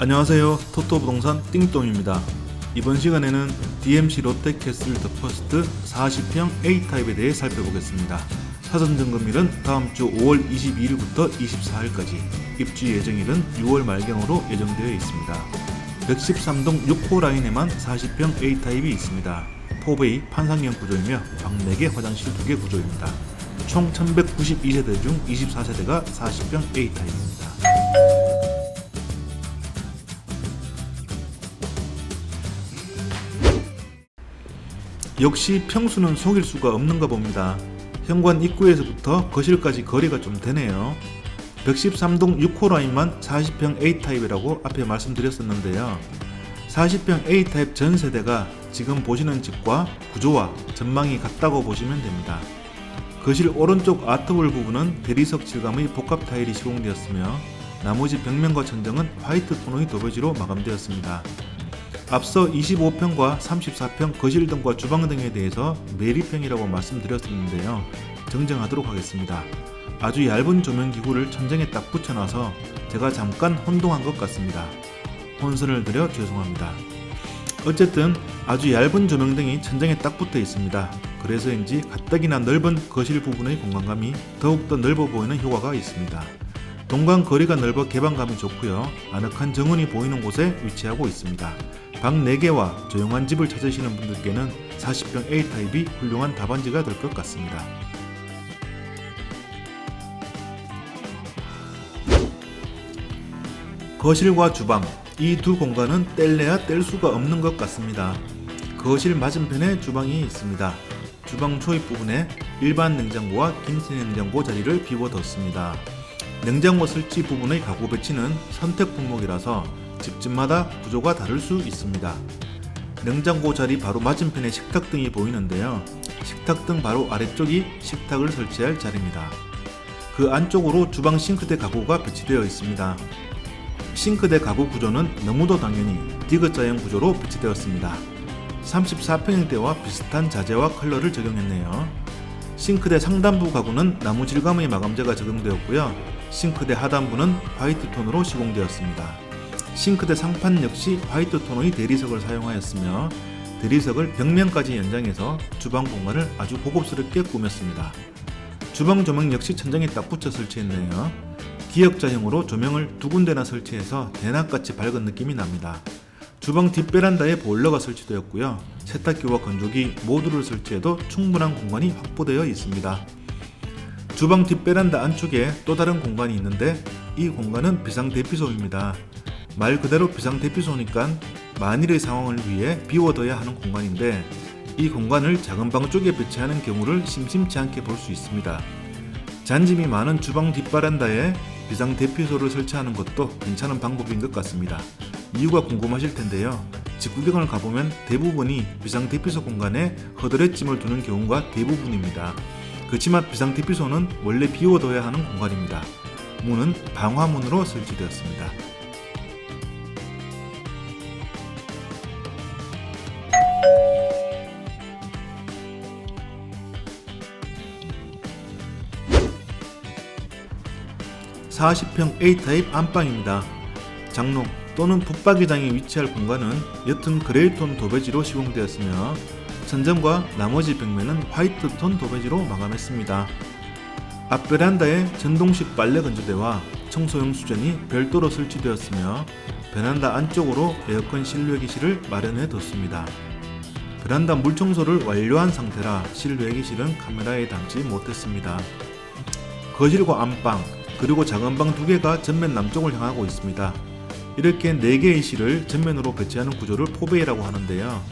안녕하세요. 토토 부동산 띵똥입니다. 이번 시간에는 DMC 롯데캐슬 더 퍼스트 40평 A타입에 대해 살펴보겠습니다. 사전 점검일은 다음 주 5월 22일부터 24일까지, 입주 예정일은 6월 말경으로 예정되어 있습니다. 113동 6호 라인에만 40평 A타입이 있습니다. 포베이 판상형 구조이며 방 4개, 화장실 2개 구조입니다. 총 1192세대 중 24세대가 40평 A타입입니다. 역시 평수는 속일 수가 없는가 봅니다. 현관 입구에서부터 거실까지 거리가 좀 되네요. 113동 6호 라인만 40평 A타입이라고 앞에 말씀드렸었는데요. 40평 A타입 전 세대가 지금 보시는 집과 구조와 전망이 같다고 보시면 됩니다. 거실 오른쪽 아트홀 부분은 대리석 질감의 복합 타일이 시공되었으며 나머지 벽면과 천정은 화이트 톤의 도배지로 마감되었습니다. 앞서 25평과 34평 거실 등과 주방 등에 대해서 매립형이라고 말씀드렸었는데요. 정정하도록 하겠습니다. 아주 얇은 조명 기구를 천정에 딱 붙여놔서 제가 잠깐 혼동한 것 같습니다. 혼선을 드려 죄송합니다. 어쨌든 아주 얇은 조명등이 천장에 딱 붙어 있습니다. 그래서인지 가뜩이나 넓은 거실 부분의 공간감이 더욱더 넓어 보이는 효과가 있습니다. 동강 거리가 넓어 개방감이 좋고요. 아늑한 정원이 보이는 곳에 위치하고 있습니다. 방 4개와 조용한 집을 찾으시는 분들께는 40평 A타입이 훌륭한 답안지가 될 것 같습니다. 거실과 주방 이 두 공간은 뗄래야 뗄 수가 없는 것 같습니다. 거실 맞은편에 주방이 있습니다. 주방 초입 부분에 일반 냉장고와 김치 냉장고 자리를 비워뒀습니다. 냉장고 설치 부분의 가구 배치는 선택 품목이라서 집집마다 구조가 다를 수 있습니다. 냉장고 자리 바로 맞은편에 식탁 등이 보이는데요. 식탁 등 바로 아래쪽이 식탁을 설치할 자리입니다. 그 안쪽으로 주방 싱크대 가구가 배치되어 있습니다. 싱크대 가구 구조는 너무도 당연히 디귿자형 구조로 배치되었습니다. 34평형대와 비슷한 자재와 컬러를 적용했네요. 싱크대 상단부 가구는 나무 질감의 마감재가 적용되었고요. 싱크대 하단부는 화이트 톤으로 시공되었습니다. 싱크대 상판 역시 화이트 톤의 대리석을 사용하였으며 대리석을 벽면까지 연장해서 주방 공간을 아주 고급스럽게 꾸몄습니다. 주방 조명 역시 천장에 딱 붙여 설치했네요. 기역자형으로 조명을 두 군데나 설치해서 대낮같이 밝은 느낌이 납니다. 주방 뒷베란다에 보일러가 설치되었고요. 세탁기와 건조기 모두를 설치해도 충분한 공간이 확보되어 있습니다. 주방 뒷베란다 안쪽에 또 다른 공간이 있는데 이 공간은 비상 대피소입니다. 말 그대로 비상대피소니까 만일의 상황을 위해 비워둬야 하는 공간인데 이 공간을 작은 방 쪽에 배치하는 경우를 심심치 않게 볼 수 있습니다. 잔짐이 많은 주방 뒷바란다에 비상대피소를 설치하는 것도 괜찮은 방법인 것 같습니다. 이유가 궁금하실 텐데요. 집 구경을 가보면 대부분이 비상대피소 공간에 허드렛짐을 두는 경우가 대부분입니다. 그렇지만 비상대피소는 원래 비워둬야 하는 공간입니다. 문은 방화문으로 설치되었습니다. (40평 A타입) 안방입니다. 장롱 또는 붙박이장이 위치할 공간은 옅은 그레이톤 도배지로 시공되었으며 천정과 나머지 벽면은 화이트톤 도배지로 마감했습니다. 앞 베란다에 전동식 빨래 건조대와 청소용 수전이 별도로 설치되었으며 베란다 안쪽으로 에어컨 실외 기실을 마련해 뒀습니다. 베란다 물청소를 완료한 상태라 실외 기실은 카메라에 담지 못했습니다. 거실과 안방 그리고 작은 방두 개가 전면 남쪽을 향하고 있습니다. 이렇게 4개의 실을 전면으로 배치하는 구조를 포베이라고 하는데요.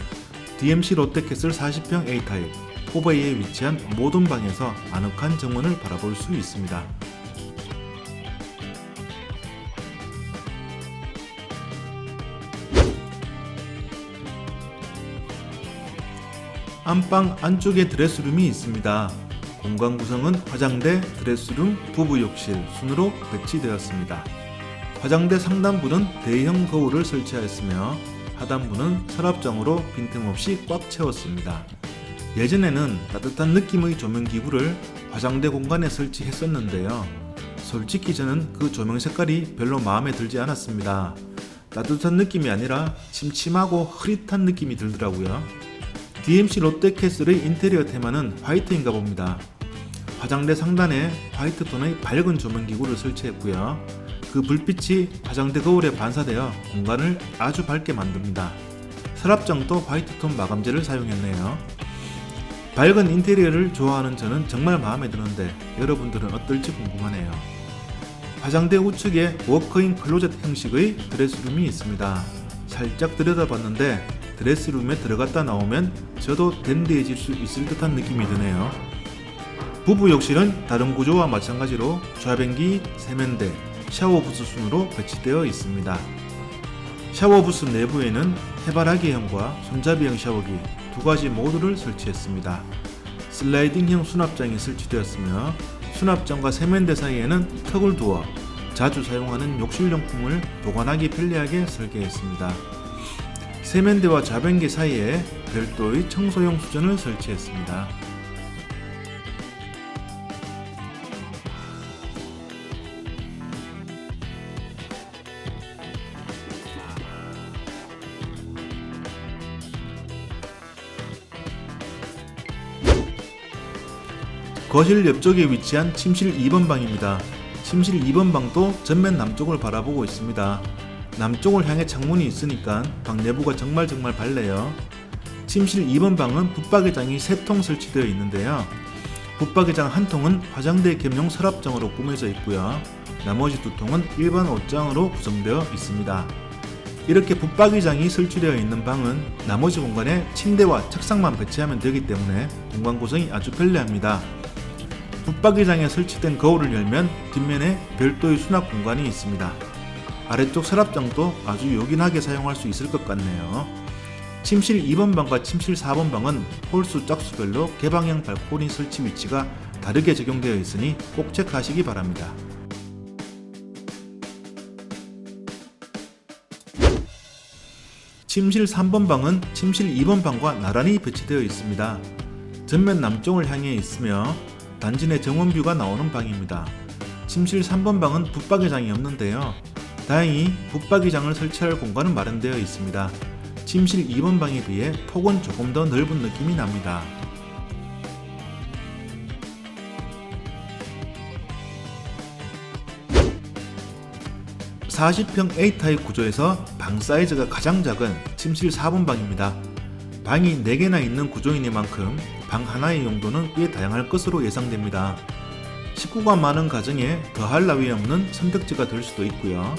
DMC 롯데캐슬 40평 A타입 포베이에 위치한 모든 방에서 아늑한 정원을 바라볼 수 있습니다. 안방 안쪽에 드레스룸이 있습니다. 공간 구성은 화장대, 드레스룸, 부부욕실 순으로 배치되었습니다. 화장대 상단부는 대형 거울을 설치하였으며 하단부는 서랍장으로 빈틈없이 꽉 채웠습니다. 예전에는 따뜻한 느낌의 조명기구를 화장대 공간에 설치했었는데요. 솔직히 저는 그 조명 색깔이 별로 마음에 들지 않았습니다. 따뜻한 느낌이 아니라 침침하고 흐릿한 느낌이 들더라고요. DMC 롯데캐슬의 인테리어 테마는 화이트인가 봅니다. 화장대 상단에 화이트 톤의 밝은 조명 기구를 설치했고요. 그 불빛이 화장대 거울에 반사되어 공간을 아주 밝게 만듭니다. 서랍장도 화이트 톤 마감재를 사용했네요. 밝은 인테리어를 좋아하는 저는 정말 마음에 드는데 여러분들은 어떨지 궁금하네요. 화장대 우측에 워크인 클로젯 형식의 드레스룸이 있습니다. 살짝 들여다봤는데 드레스룸에 들어갔다 나오면 저도 댄디해질 수 있을 듯한 느낌이 드네요. 부부 욕실은 다른 구조와 마찬가지로 좌변기, 세면대, 샤워 부스 순으로 배치되어 있습니다. 샤워 부스 내부에는 해바라기형과 손잡이형 샤워기 두 가지 모두를 설치했습니다. 슬라이딩형 수납장이 설치되었으며 수납장과 세면대 사이에는 턱을 두어 자주 사용하는 욕실용품을 보관하기 편리하게 설계했습니다. 세면대와 좌변기 사이에 별도의 청소용 수전을 설치했습니다. 거실 옆쪽에 위치한 침실 2번 방입니다. 침실 2번 방도 전면 남쪽을 바라보고 있습니다. 남쪽을 향해 창문이 있으니까 방 내부가 정말 정말 밝네요. 침실 2번 방은 붙박이장이 3통 설치되어 있는데요. 붙박이장 한 통은 화장대 겸용 서랍장으로 꾸며져 있고요. 나머지 두 통은 일반 옷장으로 구성되어 있습니다. 이렇게 붙박이장이 설치되어 있는 방은 나머지 공간에 침대와 책상만 배치하면 되기 때문에 공간 구성이 아주 편리합니다. 붙박이장에 설치된 거울을 열면 뒷면에 별도의 수납 공간이 있습니다. 아래쪽 서랍장도 아주 요긴하게 사용할 수 있을 것 같네요. 침실 2번 방과 침실 4번 방은 홀수 짝수별로 개방형 발코니 설치 위치가 다르게 적용되어 있으니 꼭 체크하시기 바랍니다. 침실 3번 방은 침실 2번 방과 나란히 배치되어 있습니다. 전면 남쪽을 향해 있으며 단지 내 정원뷰가 나오는 방입니다. 침실 3번 방은 붙박이장이 없는데요. 다행히 붙박이장을 설치할 공간은 마련되어 있습니다. 침실 2번 방에 비해 폭은 조금 더 넓은 느낌이 납니다. (40평 A타입) 구조에서 방 사이즈가 가장 작은 침실 4번 방입니다. 방이 4개나 있는 구조이니만큼 방 하나의 용도는 꽤 다양할 것으로 예상됩니다. 식구가 많은 가정에 더할 나위 없는 선택지가 될 수도 있고요.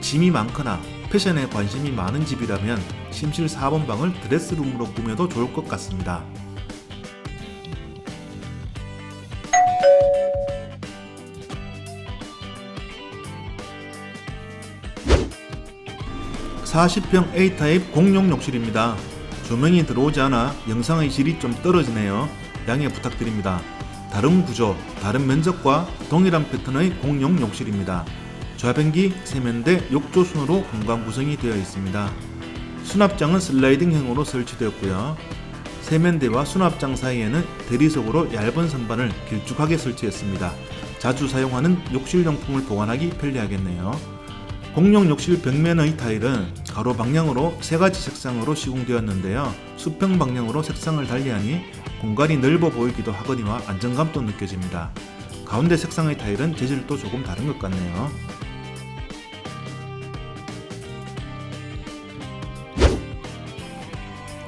짐이 많거나 패션에 관심이 많은 집이라면 침실 4번 방을 드레스룸으로 꾸며도 좋을 것 같습니다. (40평 A타입) 공용 욕실입니다. 조명이 들어오지 않아 영상의 질이 좀 떨어지네요. 양해 부탁드립니다. 다른 구조, 다른 면적과 동일한 패턴의 공용 욕실입니다. 좌변기, 세면대, 욕조 순으로 공간 구성이 되어 있습니다. 수납장은 슬라이딩형으로 설치되었고요. 세면대와 수납장 사이에는 대리석으로 얇은 선반을 길쭉하게 설치했습니다. 자주 사용하는 욕실 용품을 보관하기 편리하겠네요. 공용 욕실 벽면의 타일은 가로 방향으로 세 가지 색상으로 시공되었는데요. 수평 방향으로 색상을 달리하니 공간이 넓어 보이기도 하거니와 안정감도 느껴집니다. 가운데 색상의 타일은 재질도 조금 다른 것 같네요.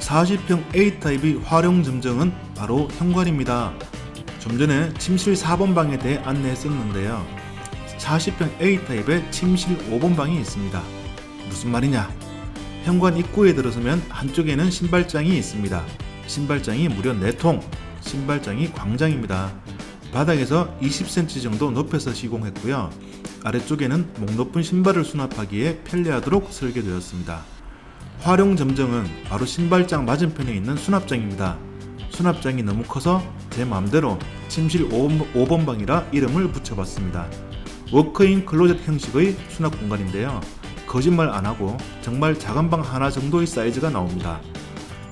(40평 A타입의 활용 점정은 바로 현관입니다. 좀 전에 침실 4번 방에 대해 안내했었는데요. 40평 A타입의 침실 5번 방이 있습니다. 무슨 말이냐? 현관 입구에 들어서면 한쪽에는 신발장이 있습니다. 신발장이 무려 4통, 신발장이 광장입니다. 바닥에서 20cm 정도 높여서 시공했고요. 아래쪽에는 목 높은 신발을 수납하기에 편리하도록 설계되었습니다. 활용 점정은 바로 신발장 맞은편에 있는 수납장입니다. 수납장이 너무 커서 제 마음대로 침실 5번 방이라 이름을 붙여봤습니다. 워크인 클로젯 형식의 수납 공간인데요. 거짓말 안 하고 정말 작은 방 하나 정도의 사이즈가 나옵니다.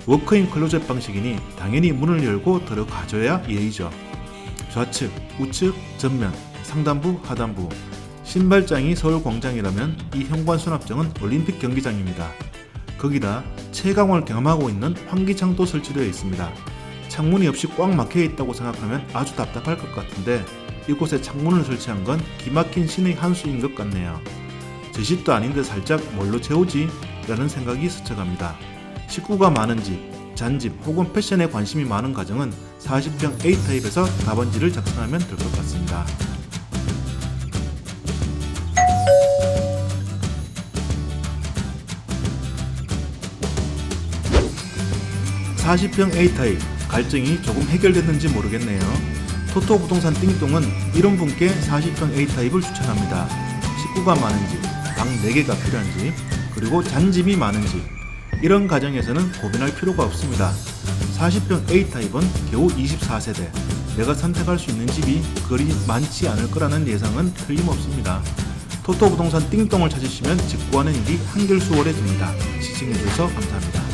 워크인 클로젯 방식이니 당연히 문을 열고 들어가줘야 예의죠. 좌측, 우측, 전면, 상단부, 하단부. 신발장이 서울 광장이라면 이 현관 수납장은 올림픽 경기장입니다. 거기다 채광을 경험하고 있는 환기창도 설치되어 있습니다. 창문이 없이 꽉 막혀 있다고 생각하면 아주 답답할 것 같은데 이곳에 창문을 설치한 건 기막힌 신의 한 수인 것 같네요. 제 집도 아닌데 살짝 뭘로 채우지? 라는 생각이 스쳐갑니다. 식구가 많은 집, 잔집 혹은 패션에 관심이 많은 가정은 40평 A타입에서 답안지를 작성하면 될 것 같습니다. (40평 A타입) 갈증이 조금 해결됐는지 모르겠네요. 토토 부동산 띵똥은 이런 분께 40평 A타입을 추천합니다. 식구가 많은 집, 방 4개가 필요한 집, 그리고 잔집이 많은 집. 이런 가정에서는 고민할 필요가 없습니다. 40평 A타입은 겨우 24세대. 내가 선택할 수 있는 집이 그리 많지 않을 거라는 예상은 틀림없습니다. 토토 부동산 띵똥을 찾으시면 직구하는 일이 한결 수월해집니다. 시청해주셔서 감사합니다.